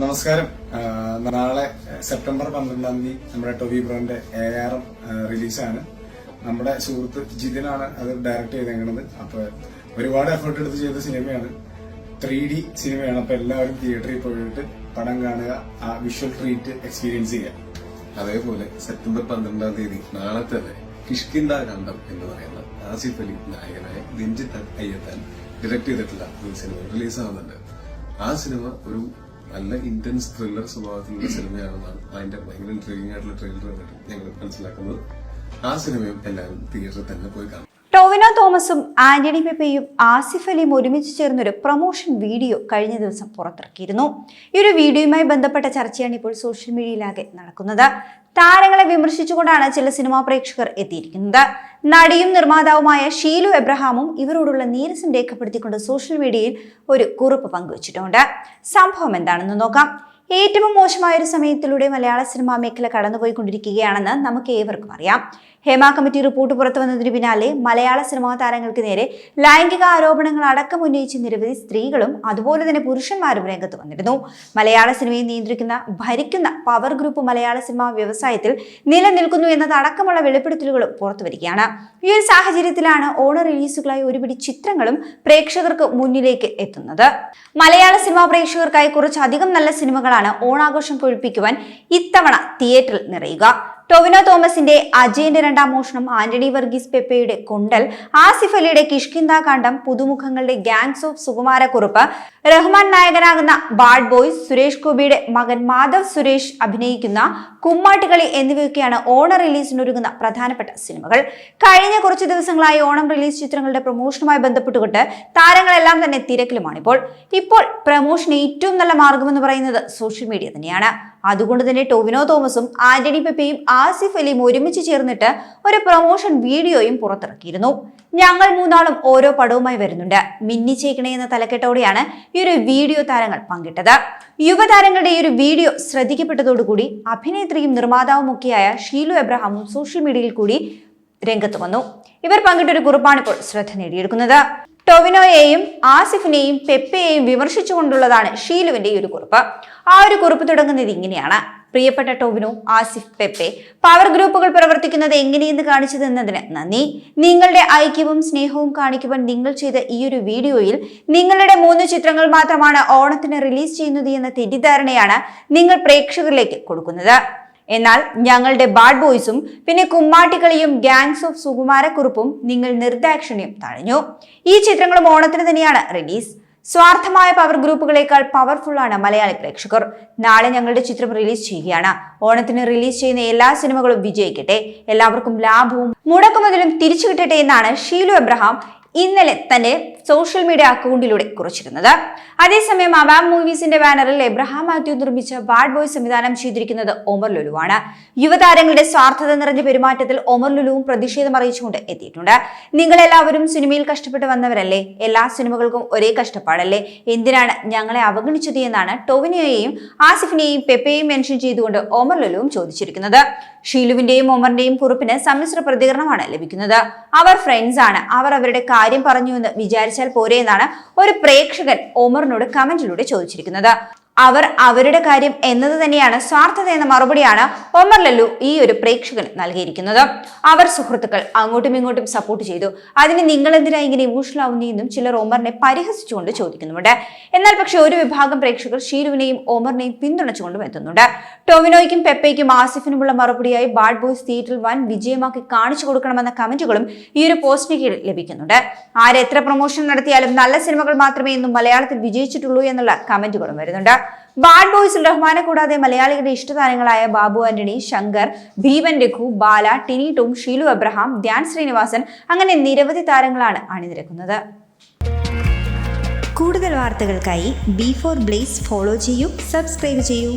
നമസ്കാരം. നാളെ സെപ്റ്റംബർ പന്ത്രണ്ടാം തീയതി നമ്മുടെ ടോവി ബ്രോന്റെ എ ആർ എം റിലീസാണ്. നമ്മുടെ സുഹൃത്ത് ജിതിനാണ് അത് ഡയറക്ട് ചെയ്തേക്കുന്നത് അപ്പൊ ഒരുപാട് എഫേർട്ട് എടുത്ത് ചെയ്ത സിനിമയാണ്. ത്രീ ഡി സിനിമയാണ്. അപ്പൊ എല്ലാവരും തിയേറ്ററിൽ പോയിട്ട് പടം കാണുക ആ വിഷ്വൽ ട്രീറ്റ് എക്സ്പീരിയൻസ് ചെയ്യുക. അതേപോലെ സെപ്റ്റംബർ പന്ത്രണ്ടാം തീയതി നാളെ തന്നെ കിഷ്കിന്ദ കണ്ടം എന്ന് പറയുന്ന ആസിഫ് അലി നായകനായ രഞ്ജിത്ത് അയ്യത്താൻ ഡയറക്ട് ചെയ്തിട്ടുള്ള ഒരു സിനിമ റിലീസാവുന്നുണ്ട്. ആ സിനിമ ഒരു നല്ല ഇന്റൻസ് ത്രില്ലർ സ്വഭാവത്തിലുള്ള സിനിമയാണെന്നാണ് അതിന്റെ ഭയങ്കര ഇൻട്രീഗിംഗ് ആയിട്ടുള്ള ട്രെയിലർ കണ്ടിട്ട് ഞങ്ങൾ മനസ്സിലാക്കുന്നത്. ആ സിനിമയും എല്ലാവരും തിയേറ്ററിൽ തന്നെ പോയി കാണും. ടോവിനോ തോമസും ആന്റണി പെപ്പയും ആസിഫ് അലിയും ഒരുമിച്ച് ചേർന്നൊരു പ്രൊമോഷൻ വീഡിയോ കഴിഞ്ഞ ദിവസം പുറത്തിറക്കിയിരുന്നു. ഈ ഒരു വീഡിയോയുമായി ബന്ധപ്പെട്ട ചർച്ചയാണ് ഇപ്പോൾ സോഷ്യൽ മീഡിയയിലാകെ നടക്കുന്നത്. താരങ്ങളെ വിമർശിച്ചുകൊണ്ടാണ് ചില സിനിമാ പ്രേക്ഷകർ എത്തിയിരിക്കുന്നത്. നടിയും നിർമ്മാതാവുമായ ഷീലു എബ്രഹാമും ഇവരോടുള്ള നീരസം രേഖപ്പെടുത്തിക്കൊണ്ട് സോഷ്യൽ മീഡിയയിൽ ഒരു കുറിപ്പ് പങ്കുവച്ചിട്ടുണ്ട്. സംഭവം എന്താണെന്ന് നോക്കാം. ഏറ്റവും മോശമായ ഒരു സമയത്തിലൂടെ മലയാള സിനിമാ മേഖല കടന്നുപോയിക്കൊണ്ടിരിക്കുകയാണെന്ന് നമുക്ക് ഏവർക്കും അറിയാം. ഹേമ കമ്മിറ്റി റിപ്പോർട്ട് പുറത്തുവന്നതിന് പിന്നാലെ മലയാള സിനിമാ താരങ്ങൾക്ക് നേരെ ലൈംഗിക ആരോപണങ്ങൾ അടക്കം ഉന്നയിച്ച് നിരവധി സ്ത്രീകളും അതുപോലെ തന്നെ പുരുഷന്മാരും രംഗത്ത് വന്നിരുന്നു. മലയാള സിനിമയെ നിയന്ത്രിക്കുന്ന ഭരിക്കുന്ന പവർ ഗ്രൂപ്പ് മലയാള സിനിമാ വ്യവസായത്തിൽ നിലനിൽക്കുന്നു എന്നതടക്കമുള്ള വെളിപ്പെടുത്തലുകളും പുറത്തുവരികയാണ് ഈ ഒരു സാഹചര്യത്തിലാണ് ഓണർ റിലീസുകളായി ഒരുപിടി ചിത്രങ്ങളും പ്രേക്ഷകർക്ക് മുന്നിലേക്ക് എത്തുന്നത്. മലയാള സിനിമാ പ്രേക്ഷകർക്കായി കുറച്ചധികം നല്ല സിനിമകളാണ് ഓണാഘോഷം കൊഴിപ്പിക്കുവാൻ ഇത്തവണ തിയേറ്ററിൽ നിറയുക. ടൊവിനോ തോമസിന്റെ അജയന്റെ രണ്ടാം മോഷണം ആന്റണി വർഗീസ് പെപ്പയുടെ കൊണ്ടൽ ആസിഫ് അലിയുടെ കിഷ്കിന്ദ കാണ്ഡം പുതുമുഖങ്ങളുടെ ഗാങ്സ് ഓഫ് സുകുമാരക്കുറുപ്പ് റഹ്മാൻ നായകനാകുന്ന ബാഡ് ബോയ്സ് സുരേഷ് ഗോപിയുടെ മകൻ മാധവ് സുരേഷ് അഭിനയിക്കുന്ന കുമ്മാട്ടികളി എന്നിവയൊക്കെയാണ് ഓണം റിലീസിനൊരുങ്ങുന്ന പ്രധാനപ്പെട്ട സിനിമകൾ. കഴിഞ്ഞ കുറച്ച് ദിവസങ്ങളായി ഓണം റിലീസ് ചിത്രങ്ങളുടെ പ്രൊമോഷനുമായി ബന്ധപ്പെട്ടുകൊണ്ട് താരങ്ങളെല്ലാം തന്നെ തിരക്കിലുമാണിപ്പോൾ. ഇപ്പോൾ പ്രൊമോഷൻ ഏറ്റവും നല്ല മാർഗമെന്ന് പറയുന്നത് സോഷ്യൽ മീഡിയ തന്നെയാണ്. അതുകൊണ്ട് തന്നെ ടോവിനോ തോമസും ആന്റണി പെപ്പയും ആസിഫ് അലിയും ഒരുമിച്ച് ചേർന്നിട്ട് ഒരു പ്രൊമോഷൻ വീഡിയോയും പുറത്തിറക്കിയിരുന്നു. ഞങ്ങൾ മൂന്നാളും ഓരോ പടവുമായി വരുന്നുണ്ട്. മിന്നി മിന്നിച്ചേക്കണേ എന്ന തലക്കെട്ടോടെയാണ് ഈ ഒരു വീഡിയോ താരങ്ങൾ പങ്കിട്ടത്. യുവതാരങ്ങളുടെ ഈ ഒരു വീഡിയോ ശ്രദ്ധിക്കപ്പെട്ടതോടുകൂടി അഭിനേത്രിയും നിർമ്മാതാവുമൊക്കെയായ ഷീലു എബ്രഹാമും സോഷ്യൽ മീഡിയയിൽ കൂടി രംഗത്ത് വന്നു. ഇവർ പങ്കിട്ടൊരു കുറിപ്പാണ് ഇപ്പോൾ ശ്രദ്ധ നേടിയെടുക്കുന്നത്. ടൊവിനോയെയും ആസിഫിനെയും പെപ്പയെയും വിമർശിച്ചുകൊണ്ടുള്ളതാണ് ഷീലുവിന്റെ ഈ ഒരു കുറിപ്പ്. ആ ഒരു കുറിപ്പ് തുടങ്ങുന്നത് ഇങ്ങനെയാണ്. പ്രിയപ്പെട്ട ടോവിനോ ആസിഫ് പെപ്പെ പവർ ഗ്രൂപ്പുകൾ പ്രവർത്തിക്കുന്നത് എങ്ങനെയെന്ന് കാണിച്ചു തന്നതിന് നന്ദി. നിങ്ങളുടെ ഐക്യവും സ്നേഹവും കാണിക്കുവാൻ നിങ്ങൾ ചെയ്ത ഈ ഒരു വീഡിയോയിൽ നിങ്ങളുടെ മൂന്ന് ചിത്രങ്ങൾ മാത്രമാണ് ഓണത്തിന് റിലീസ് ചെയ്യുന്നത് എന്ന തെറ്റിദ്ധാരണയാണ് നിങ്ങൾ പ്രേക്ഷകരിലേക്ക് കൊടുക്കുന്നത്. എന്നാൽ ഞങ്ങളുടെ ബാഡ് ബോയ്സും പിന്നെ കുമ്മാട്ടിക്കളിയും ഗാങ്സ് ഓഫ് സുകുമാരക്കുറുപ്പും നിങ്ങൾ നിർദാക്ഷിണ്യം തഴഞ്ഞു. ഈ ചിത്രങ്ങളും ഓണത്തിന് തന്നെയാണ് റിലീസ് സ്വാർത്ഥമായ പവർ ഗ്രൂപ്പുകളേക്കാൾ പവർഫുള്ളാണ് മലയാളി പ്രേക്ഷകർ. നാളെ ഞങ്ങളുടെ ചിത്രം റിലീസ് ചെയ്യുകയാണ്. ഓണത്തിന് റിലീസ് ചെയ്യുന്ന എല്ലാ സിനിമകളും വിജയിക്കട്ടെ. എല്ലാവർക്കും ലാഭവും മുടക്കുമുതലും തിരിച്ചു കിട്ടട്ടെ എന്നാണ് ഷീലു എബ്രഹാം ഇന്നലെ തന്റെ സോഷ്യൽ മീഡിയ അക്കൗണ്ടിലൂടെ കുറിച്ചിരുന്നത്. അതേസമയം അവാം മൂവീസിന്റെ ബാനറിൽ എബ്രഹാം മാത്യു നിർമ്മിച്ച ബാഡ് ബോയ് സംവിധാനം ചെയ്തിരിക്കുന്നത് ഒമർ ലുലുവാണ്. യുവതാരങ്ങളുടെ സ്വാർത്ഥത നിറഞ്ഞ പെരുമാറ്റത്തിൽ ഒമർ ലുലുവും പ്രതിഷേധം അറിയിച്ചുകൊണ്ട് എത്തിയിട്ടുണ്ട്. നിങ്ങൾ എല്ലാവരും സിനിമയിൽ കഷ്ടപ്പെട്ട് വന്നവരല്ലേ? എല്ലാ സിനിമകൾക്കും ഒരേ കഷ്ടപ്പാടല്ലേ? എന്തിനാണ് ഞങ്ങളെ അവഗണിച്ചത് എന്നാണ് ടൊവിനോയെയും ആസിഫിനെയും പെപ്പയെയും മെൻഷൻ ചെയ്തുകൊണ്ട് ഒമർ ലുലുവും ചോദിച്ചിരിക്കുന്നത്. ഷീലുവിന്റെയും ഒമറിന്റെയും കുറിപ്പിന് സമ്മിശ്ര പ്രതികരണമാണ് ലഭിക്കുന്നത്. അവർ ഫ്രണ്ട്സ് ആണ്. അവർ അവരുടെ കാര്യം പറഞ്ഞു എന്ന് വിചാരിച്ചാൽ പോരെ എന്നാണ് ഒരു പ്രേക്ഷകൻ ഒമറിനോട് കമന്റിലൂടെ ചോദിച്ചിരിക്കുന്നത്. അവർ അവരുടെ കാര്യം എന്നത് തന്നെയാണ് സ്വാർത്ഥത എന്ന മറുപടിയാണ് ഒമർ ലല്ലു ഈ ഒരു പ്രേക്ഷകൻ നൽകിയിരിക്കുന്നത്. അവർ സുഹൃത്തുക്കൾ അങ്ങോട്ടും ഇങ്ങോട്ടും സപ്പോർട്ട് ചെയ്തു. അതിന് നിങ്ങൾ എന്തിനാ ഇങ്ങനെ ഇമോഷണൽ ആവുന്നതെന്നും ചിലർ ഒമറിനെ പരിഹസിച്ചുകൊണ്ട് ചോദിക്കുന്നുണ്ട് എന്നാൽ പക്ഷെ ഒരു വിഭാഗം പ്രേക്ഷകർ ഷീരുവിനെയും ഒമറിനെയും പിന്തുണച്ചുകൊണ്ടും എത്തുന്നുണ്ട്. ടൊവിനോയ്ക്കും പെപ്പയ്ക്കും ആസിഫിനുമുള്ള മറുപടിയായി ബാഡ് ബോയ്സ് തിയേറ്ററിൽ വൻ വിജയമാക്കി കാണിച്ചു കൊടുക്കണമെന്ന കമന്റുകളും ഈ ഒരു പോസ്റ്റിന് കീഴിൽ ലഭിക്കുന്നുണ്ട്. ആരെത്ര പ്രൊമോഷൻ നടത്തിയാലും നല്ല സിനിമകൾ മാത്രമേ ഇന്നും മലയാളത്തിൽ വിജയിച്ചിട്ടുള്ളൂ എന്നുള്ള കമന്റുകളും വരുന്നുണ്ട്. ബാഡ് ബോയ്സിൽ റഹ്മാനെ കൂടാതെ മലയാളികളുടെ ഇഷ്ടതാരങ്ങളായ ബാബു ആന്റണി ശങ്കർ ഭീമൻ രഘു ബാല ടിനി ടോം ഷീലു അബ്രഹാം ധ്യാൻ ശ്രീനിവാസൻ അങ്ങനെ നിരവധി താരങ്ങളാണ് അണിനിരക്കുന്നത്. കൂടുതൽ വാർത്തകൾക്കായി ബി ഫോർ ബ്ലേസ് ഫോളോ ചെയ്യൂ സബ്സ്ക്രൈബ് ചെയ്യൂ.